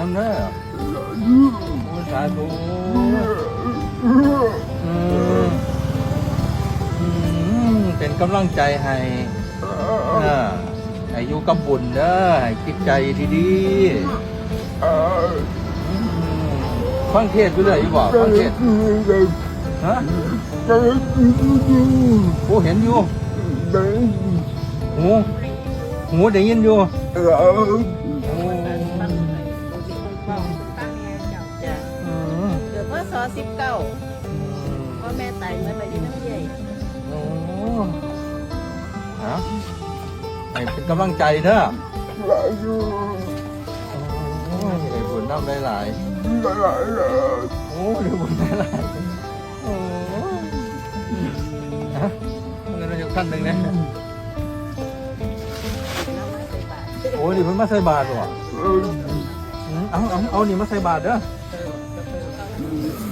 น้ำเด้อโอ้สาธุอืมอืมเป็นกำลังใจให้เออให้อยู่กับบุญเด้อให้จิตใจดีๆอืมฟังเทศน์ไปเลยอีบอกฟังเทศน์ฮะโอ้เห็นอยู่หูหูได้ยินอยู่โอ้ ศสิบเก้าพ่อแม่ตายเมื่อไหร่ที่น้ำใหญ่โอ้ฮะให้เป็นกำลังใจเด้อโอ้ยได้บุญน้ำได้หลายโอ้ได้บุญได้หลายโอ้ฮะมันก็จะขั้นหนึ่งนะน้ำมาใส่บาตรโอ้ยนี่เพิ่นมาใส่บาตรว่ะอืมเอาเอาเอานี่มาใส่บาตรเด้อ Amém.